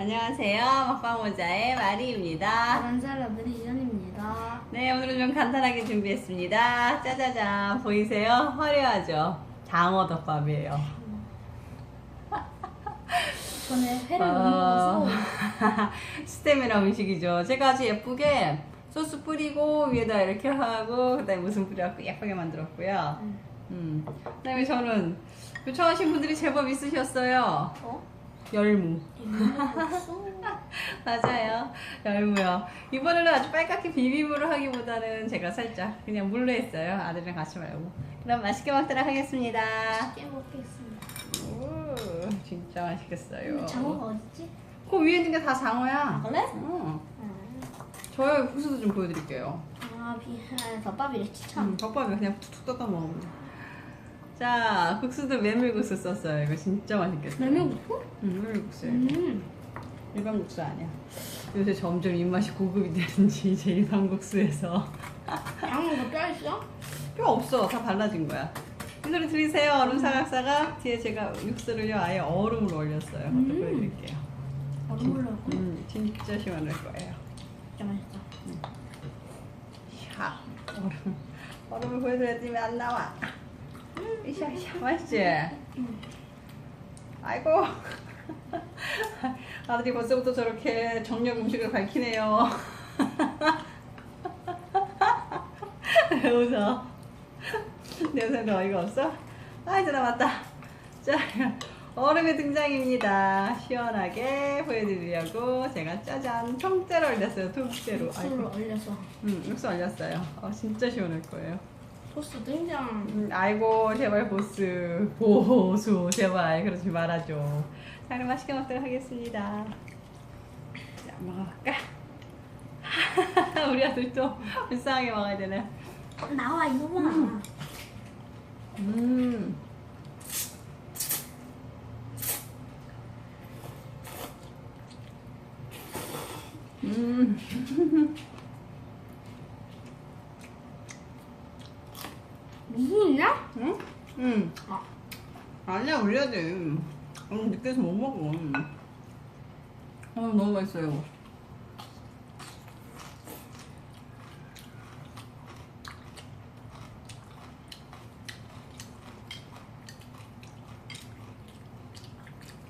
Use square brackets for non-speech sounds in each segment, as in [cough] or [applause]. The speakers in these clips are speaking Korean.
안녕하세요. 먹방모자의 마리입니다. 안살라들이 이전입니다. 네, 오늘은 좀 간단하게 준비했습니다. 짜자잔. 보이세요? 화려하죠? 장어 덮밥이에요. 전에 회를 못 어, 먹어서 [laughs] 스테미나 음식이죠. 제가 아주 예쁘게 소스 뿌리고 위에다 이렇게 하고 그다음에 무슨 뿌려갖고 예쁘게 만들었고요. 음. 음. 그다음에 저는 요청하신 분들이 제법 있으셨어요. 어? 열무. [laughs] 맞아요. 열무요. 이번에는 아주 빨갛게 비빔으로 하기보다는 제가 살짝 그냥 물로 했어요. 아들이랑 같이 말고. 그럼 맛있게 먹도록 하겠습니다. 깨 먹겠습니다. 오, 진짜 맛있겠어요. 장어가 어딨지? 그 위에 있는 게 다 장어야. 그래? 어. 음. 저의 국수도 좀 보여드릴게요. 아, 비, 아, 덮밥이랬지 참. 음, 덮밥이 그냥 툭툭 뜯어 먹으면 돼. 자, 국수도 메밀국수 썼어요. 이거 진짜 맛있겠어요. 메밀국수? 음, 메밀국수예요. 음. 일반 국수 아니야. 요새 점점 입맛이 고급이 되는지 이제 일반 국수에서 장어가 뼈 있어? 뼈 없어. 다 발라진 거야. 이 소리 들리세요? 얼음 사각사각. 뒤에 제가 육수를요 아예 얼음으로 올렸어요. 음. 그것도 보여드릴게요. 얼음 올라고? 음, 진짜 시원할 거예요. 진짜 맛있다. 샤. 얼음. 얼음을 보여드렸더니 안 나와. 음, 이샤. 맛있지? 음. 아이고. [laughs] 아들이 벌써부터 저렇게 정력 음식을 밝히네요. 왜 [laughs] 웃어? 내 웃음도 어이가 없어? 아, 이제 남았다. 자, 얼음의 등장입니다. 시원하게 보여드리려고 제가 짜잔 통째로 올렸어요. 통째로. 육수를 아이고. 얼려서 음, 육수 올렸어요. 어, 진짜 시원할 거예요. 소스 등장. 음, 아이고 제발 보스. 보수 제발. 그러지 말아줘. 자 그럼 맛있게 먹도록 하겠습니다. 자 먹어볼까? [laughs] 우리 아들 또 불쌍하게 먹어야 되네. 나와 이거 봐. 음. 음. [laughs] 무슨 있냐? 응? 응. 아. 아니야, 올려야 돼. 응, 늦게서 못 먹어. 어, 너무 맛있어요.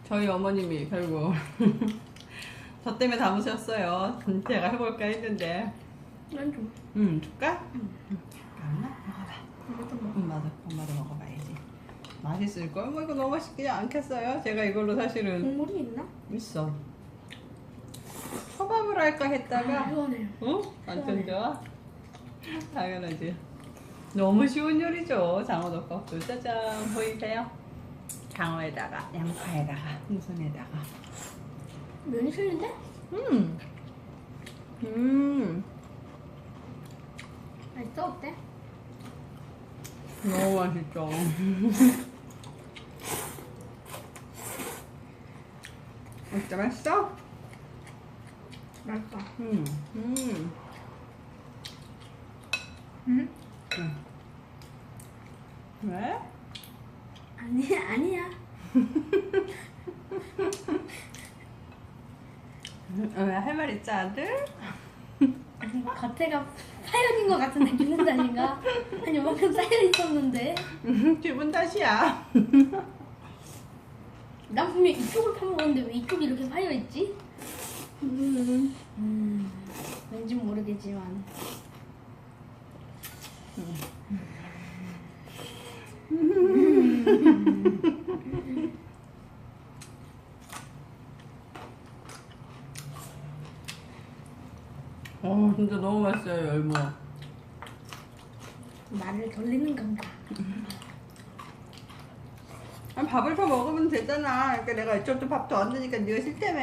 저희 어머님이 결국 [laughs] 저 때문에 담으셨어요. 제가 해볼까 했는데. 난 좀. 음, 줄까? 응. 잠깐만, 먹어봐. 이것도 먹어. 음, 맞아. 엄마도 먹어봐야지. 맛있을걸? 뭐 이거 너무 맛있지 않겠어요? 제가 이걸로 사실은 국물이 있나? 있어. 초밥을 할까 아, 했다가 시원해. 어? 완전 좋아? 당연하지. 너무 쉬운 요리죠. 장어덮밥도 짜잔 보이세요? 장어에다가 양파에다가 무순에다가 면이 틀린데? 음. 음. 맛있어 어때? 너무 맛있죠. [laughs] 진짜 맛있어? 맛있어. 음. 음. 응? 응. 왜? 아니 아니야. 왜할 말 있지 아들? 아니 겉에가 파열인 것 같은데 기분 탓인가? 한 요만큼 쌓여 있었는데 기분 탓이야. 난 분명 이쪽을 파먹었는데 왜 이쪽이 이렇게 파여 있지? 음. 음 왠지 모르겠지만 어 진짜 너무 맛있어요 열무. 말을 돌리는 건가? 밥을 더 먹으면 되잖아. 그러니까 내가 이쪽도 밥더안 드니까 네가 싫다며.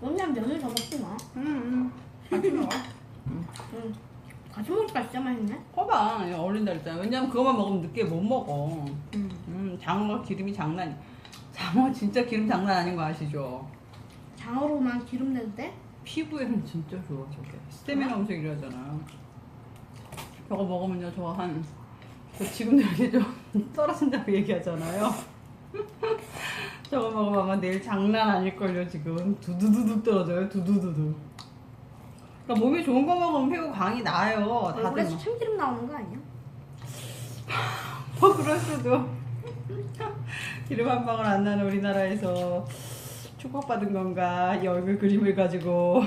그냥 면을 더 먹지 마. 응, 응. 같이 먹어. 응. 같이 먹으니까 진짜 맛있네. 거봐, 이거 어울린다 그랬잖아. 왜냐면 그거만 먹으면 늦게 못 먹어. 응. 음, 장어 기름이 장난이. 장어 진짜 기름 장난 아닌 거 아시죠? 장어로만 기름 내도 돼? 피부에는 진짜 좋아 저게. 스테미나 음식이라잖아. 저거 먹으면요, 저 한. 저 지금도 이렇게 좀 [laughs] 떨어진다고 얘기하잖아요. [laughs] 저거 먹으면 아마 내일 장난 아닐걸요 지금 두두두둑 떨어져요 두두두둑 그러니까 몸에 좋은 거 먹으면 피부 광이 나요 얼굴에서 다들 막. 참기름 나오는 거 아니야? [laughs] 뭐 그럴 수도 기름 한 방울 안 나는 우리나라에서 축복받은 건가 이 얼굴 그림을 가지고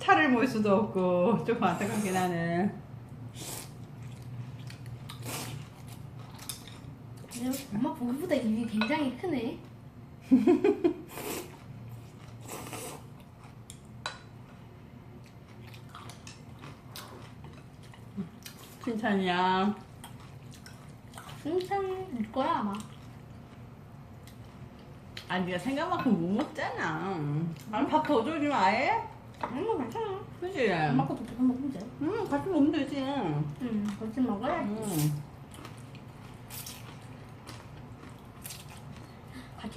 차를 몰 수도 없고 좀 안타깝긴 하네 근데 엄마 보기보다 입이 굉장히 크네. [laughs] 칭찬이야 칭찬일 거야 아마. 아니 네가 생각만큼 못 먹잖아 아니 밥더 줘주면 아예? 엄마 괜찮아. 그지? 엄마 것도 조금 먹으면 돼. 응 같이 먹으면 되지 응, 같이 먹어야지.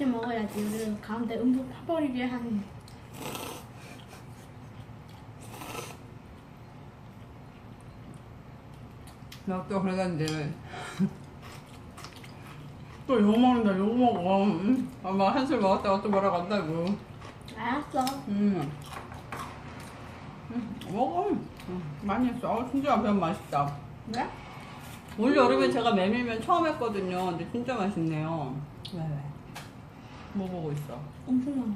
응. 같이 먹어야지. 우리 가운데 음식 파버리게 한. 나또 그래가는데 [laughs] 또욕 먹는다 욕 먹어 응? 엄마 한술 먹었다가 또 뭐라고 한다고 알았어. 음. 음, 먹어 음, 많이 했어 아 진짜 면 맛있다 왜? 올 여름에 제가 메밀면 처음 했거든요 근데 진짜 맛있네요 왜 왜? 뭐 보고 있어? 엄청 많아.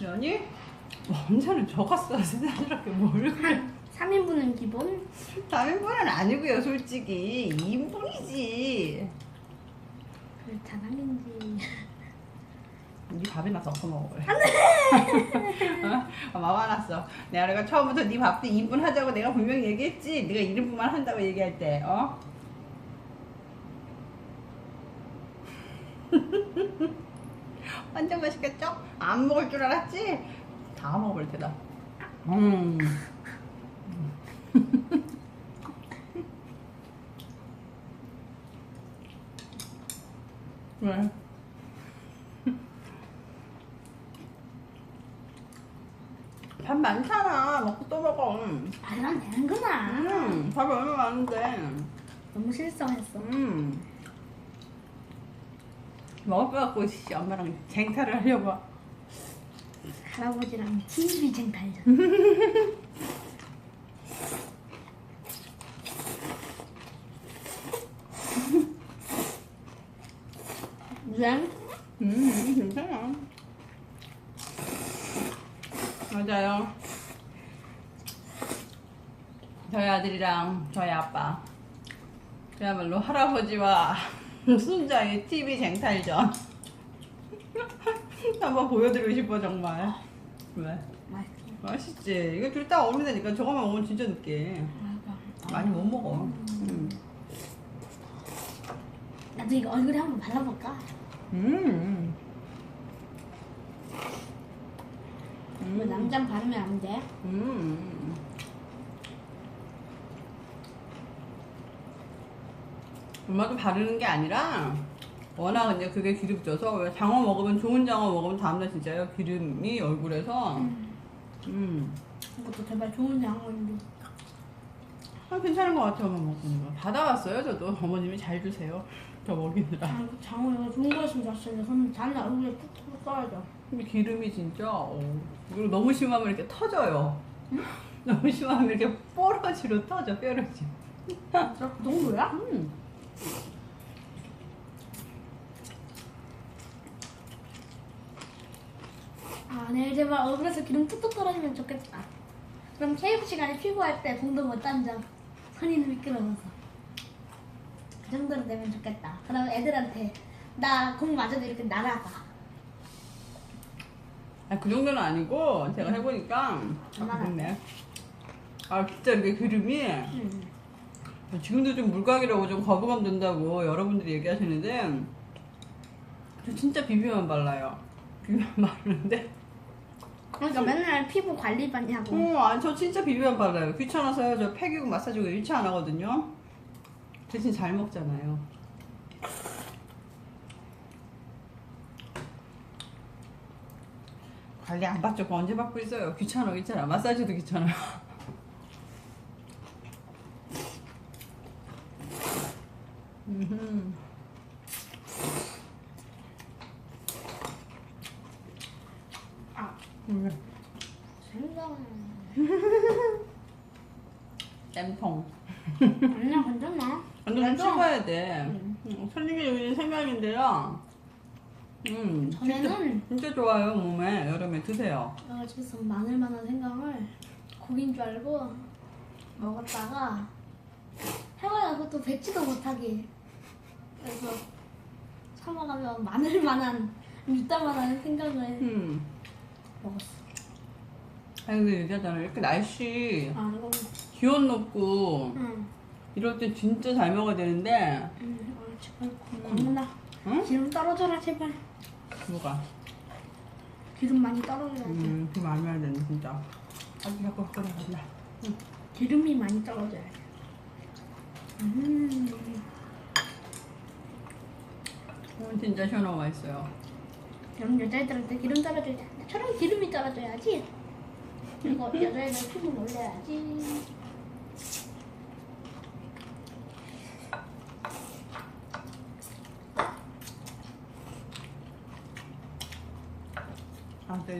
면이? 언제는 적었어 [laughs] 세상스럽게 뭘 그래 3인분은 기본. 3인분은 아니고요 솔직히 2인분이지 그렇다 3인지. 네 밥이나 섞어 먹어 그래 안돼 엄마 화났어 내가 내가 처음부터 네 밥도 2인분 하자고 내가 분명히 얘기했지 네가 1인분만 한다고 얘기할 때 어? [laughs] 완전 맛있겠죠? 안 먹을 줄 알았지? 다 먹을 테다 음. 왜? 밥 많잖아. 먹고 또 먹어. 음, 말은 되는구나. 밥이 얼마 많은데. 너무 실성했어. 음. 먹을 거 갖고 씨, 엄마랑 쟁탈을 하려고. 할아버지랑 TV 쟁탈전. 왜? 음, 괜찮아. 맞아요. 저희 아들이랑 저희 아빠. 그야말로 할아버지와 손자의 TV 쟁탈전. [laughs] 한번 보여드리고 싶어, 정말. 왜? 맛있어. 맛있지. 이거 둘 다 어울리니까 저거만 먹으면 진짜 늦게. 맞아. 많이 못 먹어. 음. 나도 이거 얼굴에 한번 발라볼까? 음. 왜 남장 바르면 안 돼? 음. 엄마도 바르는 게 아니라 워낙 이제 그게 기름져서 왜 장어 먹으면 좋은 장어 먹으면 다음날 진짜요 기름이 얼굴에서. 음. 이것도 제발 좋은 장어인데. 아, 괜찮은 것 같아요 엄마 먹는 거 받아왔어요 저도. 어머님이 잘 주세요 저 먹이느라. 장, 장어가 좋은 거였으면 텐데 그럼 다른 얼굴에 푹푹 써야죠. 근데 기름이 진짜 어, 그리고 너무 심하면 이렇게 터져요. [laughs] 너무 심하면 이렇게 뽀러지로 터져 뾰루지 그 정도야? 음. 아, 내일 제발 얼굴에서 기름 뚝뚝 떨어지면 좋겠다. 그럼 체육 시간에 피부할 때 공도 못 던져. 손이 미끄러워서. 그 정도로 되면 좋겠다. 그럼 애들한테 나 공 맞아도 이렇게 날아가. 아, 그 정도는 아니고 제가 해보니까 아, 얼마나? 그렇네. 아 진짜 이게 기름이 응. 지금도 좀 물각이라고 좀 거부감 든다고 여러분들이 얘기하시는데 저 진짜 비비만 발라요. 비비만 바르는데 그러니까 맨날 피부 관리 받냐고. 어, 아니 저 진짜 비비만 발라요. 귀찮아서요. 저 팩이고 마사지고 일치 안 하거든요. 대신 잘 먹잖아요. 관리 안 받죠. 언제 받고 있어요. 귀찮아, 귀찮아. 마사지도 귀찮아요. 음흠. 똥. 땜통. 아니야 괜찮아. 완전 좀 그래도 찍어야 돼. 음. 음, 솔직히 여기 생각인데요. 음, 진짜, 전에는 진짜 좋아요 몸에 여름에 드세요. 내가 집에서 마늘만한 생강을 고기인 줄 알고 먹었다가 해가 나서 또 뱉지도 못하게 그래서 참아가면 마늘만한 밑다만한 생강을 음. 먹었어. 아니 근데 여자잖아 이렇게 날씨 아 이거 기온 높고 응. 이럴 때 진짜 잘 먹어야 되는데 응. 아, 제발 광문아 응? 기름 떨어져라 제발. 뭐가? 기름 많이 떨어져야 돼. 음, 그 마음에 안 되네 진짜. 아주 자꾸 끓여간다. 기름이 많이 떨어져야 돼. 음. 음, 진짜 시원하고 맛있어요. 그럼 여자애들한테 기름 떨어질 때 나처럼 기름이 떨어져야지. 그리고 여자애들 피부 놀려야지.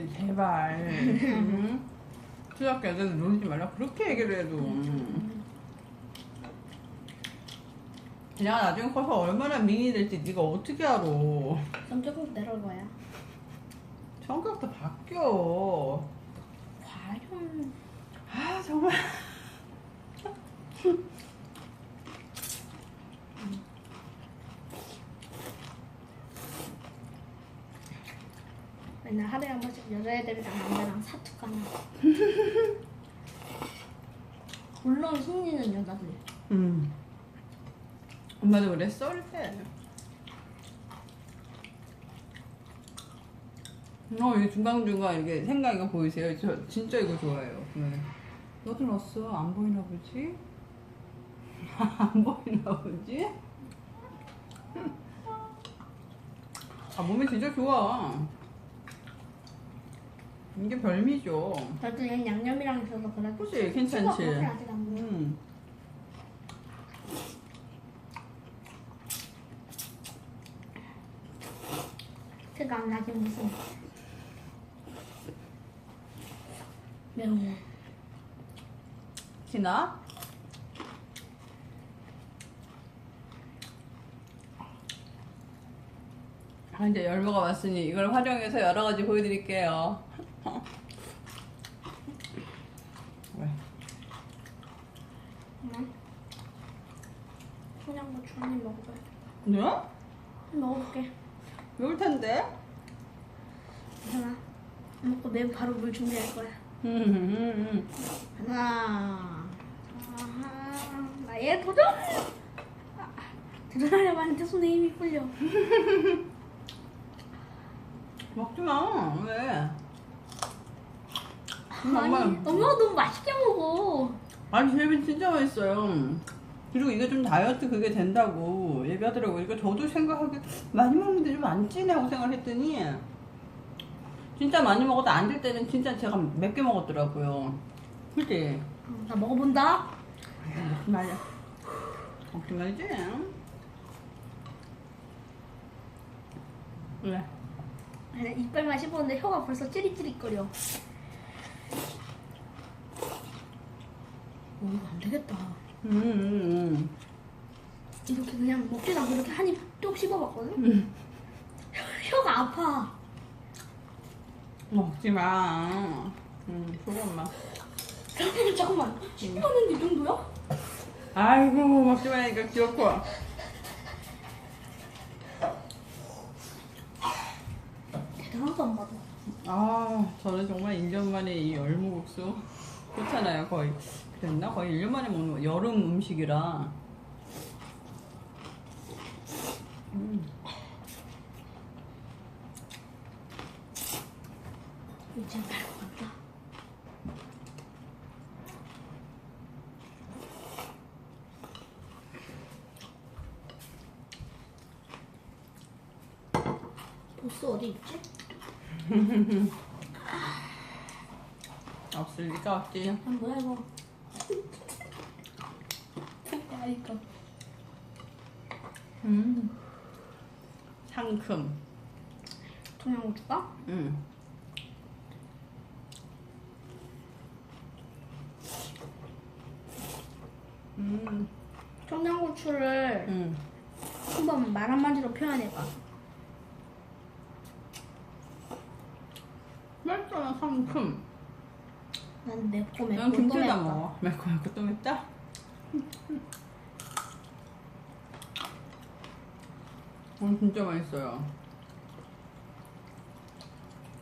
제발. 응? 초등학교 애들 놀지 말라 그렇게 얘기를 해도. 그냥 나중에 커서 얼마나 미인이 될지 네가 어떻게 알아? 성격은 내려올 거야. 성격도 바뀌어. 과연 아 정말. 맨날 하루에 여자애들이랑 남자랑 사투하나. [laughs] 물론 승리는 여자들. 음. 엄마도 그랬어 어릴 때. 어, 이 중간중간 이게 생각 이거 보이세요? 저 진짜 이거 좋아해요. 네. 너도 넣었어? 안 보이나 보지? [laughs] 안 보이나 보지? [laughs] 아, 몸이 진짜 좋아. 이게 별미죠. 나도 얘 양념이랑 있어서 그래. 그치, 괜찮지? 수가 그렇게 아직 안 먹어. 음. 생각 나게 무슨 매워. 티나? 아, 이제 열무가 왔으니 이걸 활용해서 여러 가지 보여드릴게요. 왜? 응? 청양고추 한입 먹어봐야 돼. 네? 먹어볼게. 매울 텐데? 괜찮아. 먹고 매우 바로 물 준비할 거야. 음, 음, 음. 하나. 아하. 나얘 도전! 아, 도전하려고 하는데 손에 힘이 풀려. [laughs] 먹지 마. 왜? 음, 아니, 엄마. 너무 맛있게 먹어. 아니 제비 진짜 맛있어요. 그리고 이게 좀 다이어트 그게 된다고 얘기하더라고요. 이거 저도 생각하기 많이 먹는데 좀 안 찌냐고 생각했더니 진짜 많이 먹어도 안 될 때는 진짜 제가 몇 개 먹었더라고요. 응, 나 먹어본다. 먹지 말자. 먹지 말지. 왜? 아니, 이빨만 씹었는데 혀가 벌써 찌릿찌릿거려. 오, 이거 안 되겠다. 음, 음, 이렇게 그냥 먹지도 않고 이렇게 한입뚝 씹어봤거든? 음. [laughs] 혀가 아파. 먹지 마. 음, 조금만. 잠깐만, 잠깐만. 씹어는 이 정도야? 아이고 먹지 마니까 귀엽고. 대단하다, 엄마도. 아, 저는 정말 1년 만에 이 열무국수 그렇잖아요, 거의. 그랬나? 거의 1년 만에 먹는 거. 여름 음식이라. 음. 보스 어디 있지? [laughs] 없을 리가 없지. 아, 뭐야, 이거. 맛있다. 음. 상큼. 청양고추가? 응. 음. 청양고추를 응. 한번 말 한마디로 표현해봐. 맵잖아, 상큼. 난 매콤 매콤 난 김치도 안 먹어. 매콤 매콤 또 맵다? 음, 진짜 맛있어요.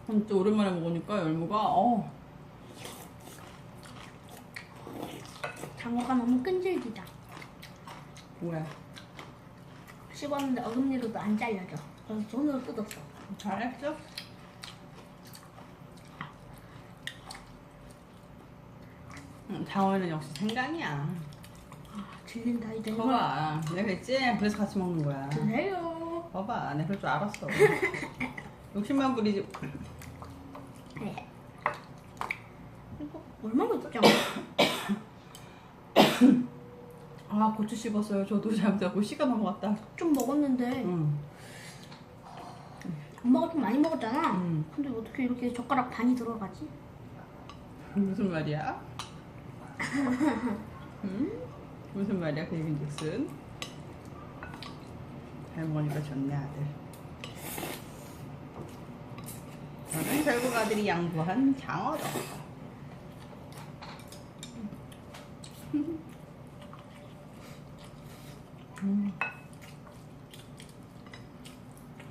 진짜 오랜만에 먹으니까 열무가, 어, 장어가 너무 끈질기다. 왜? 씹었는데 어금니로도 안 잘려져. 그래서 손으로 뜯었어. 잘했어? 응, 장어는 역시 생강이야. 아, 질린다 이제. 이걸 봐봐. 내가 그랬지? 그래서 같이 먹는 거야. 드세요. 봐봐. 내가 그럴 줄 알았어. [laughs] 욕심만 부리지. 네. 이거 얼마나 먹자. [coughs] 아, 고추 씹었어요. 저도 잘못하고 시간 넘어갔다. 좀 먹었는데 응. 엄마가 좀 많이 먹었잖아. 응. 근데 어떻게 이렇게 젓가락 반이 들어가지? 무슨 말이야? [laughs] 응? 무슨 말이야, 베이비 잭슨? 잘 먹으니까 좋네, 아들. 저는 결국 아들이 양보한 장어죠. 음,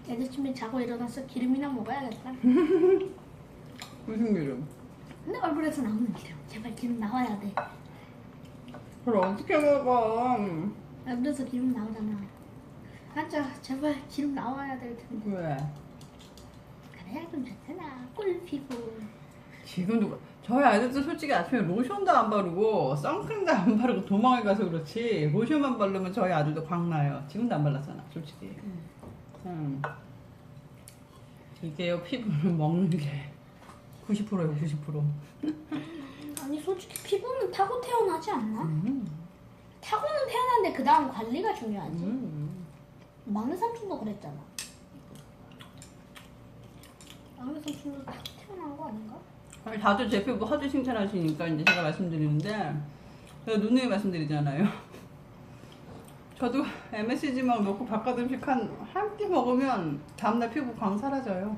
애들쯤에 자고 일어나서 기름이나 먹어야겠다. [laughs] 무슨 기름? 근데 얼굴에서 나오는 기름. 제발 기름 나와야 돼. 그걸 어떻게 먹어? 얼굴에서 기름 나오잖아. 맞아. 제발 기름 나와야 될 텐데. 왜? 그래야 좀 좋잖아. 꿀 피부. 지금 누가 저희 아들도 솔직히 아침에 로션도 안 바르고 선크림도 안 바르고 도망을 가서 그렇지 로션만 바르면 저희 아들도 광나요 지금도 안 발랐잖아 솔직히 음. 이게요 피부는 먹는 게 90%예요 90% 아니 솔직히 피부는 타고 태어나지 않나? 음. 타고는 태어났는데 그 다음 관리가 중요하지. 음. 막내 삼촌도 그랬잖아. 막내 삼촌도 타고 태어난 거 아닌가? 아니, 다들 제 피부 하도 칭찬하시니까 이제 제가 말씀드리는데 제가 누누이 말씀드리잖아요 [laughs] 저도 MSG만 넣고 바깥 음식 한한 끼 먹으면 다음날 피부 광 사라져요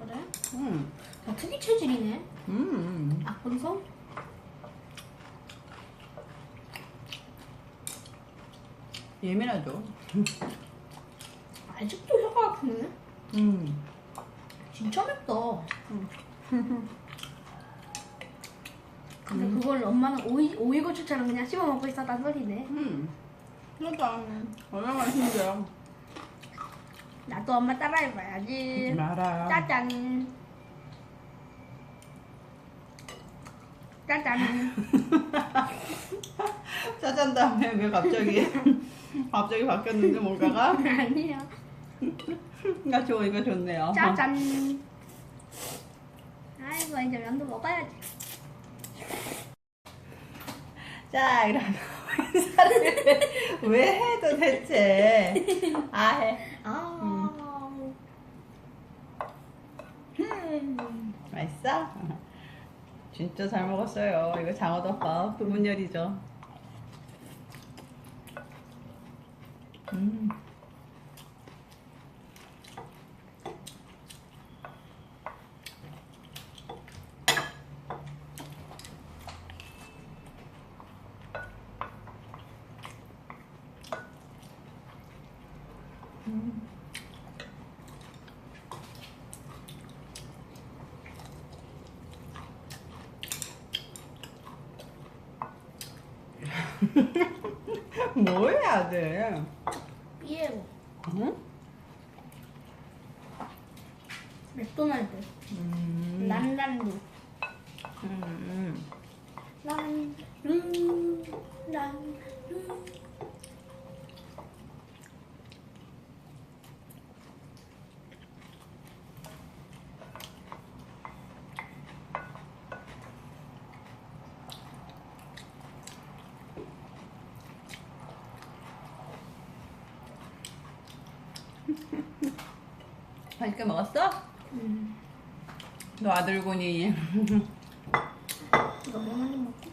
그래? 음. 야, 특이 체질이네. 음. 악분성? 예민하죠. 아직도 혀가 아프네. 음. 진짜 맵다. 근데 그걸 엄마는 오이, 오이 고추처럼 그냥 씹어 먹고 있었단 소리네. 음. 그러니까 얼마나 맛있는데요. 나도 엄마 따라해봐야지. 알아요. 짜잔. 짜잔. [laughs] 짜잔 다음에 왜 갑자기 [laughs] 갑자기 바뀌었는데 뭔가가? [laughs] 아니야. 나 좋으니까 좋네요. 짜잔. 아이고 이제 면도 먹어야지. 자, 이러면 인사를 [laughs] 왜 해도 대체? 아 해. 아. 음. 맛있어? 진짜 잘 먹었어요. 이거 장어덮밥 부분 요리죠. 음. [laughs] 뭐야, 돼? 삐에로. 응? 맥도날드. 음. 란란루. 음. 란루. 란루. 맛있게 먹었어? 음. 너 아들군이 이거 뭐 많이 먹고?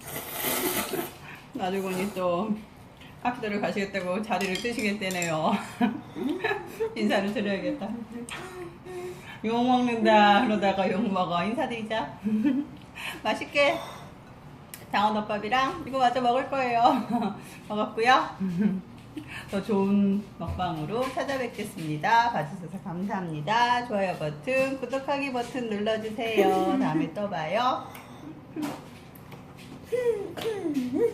[laughs] 나주군이 또 학교를 가시겠다고 자리를 뜨시겠다네요. [laughs] 인사를 드려야겠다. 욕 먹는다 그러다가 욕 먹어 인사드리자. [laughs] 맛있게 장어덮밥이랑 이거 마저 먹을 거예요. 먹었고요. 더 좋은 먹방으로 찾아뵙겠습니다. 봐주셔서 감사합니다. 좋아요 버튼, 구독하기 버튼 눌러주세요. 다음에 또 봐요.